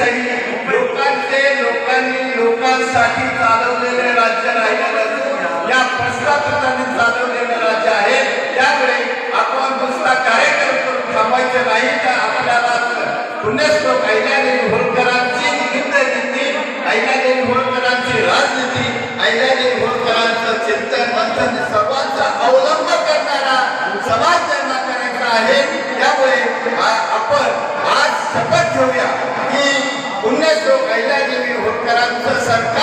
लोकशाही लोकांचे लोकांनी लोकांसाठी चालवलेले राज्य राहिलेलं असून या भ्रष्टाचाराने चालवलेले राज्य आहे. त्यामुळे आपण नुसता कार्यक्रम करून थांबायचं नाही तर आपल्याला पुण्यश्लोक ऐल्यादेवी होळकरांची निमित्तनीती ऐल्यादेवी होळकरांची राजनीती ऐल्यादेवी होळकरांचं चिंतन मंथन सर्वांचा अवलंब करणारा समाज निर्माण करायचा आहे. त्यामुळे आपण आज शपथ घेऊया. की पुण्यश्लोक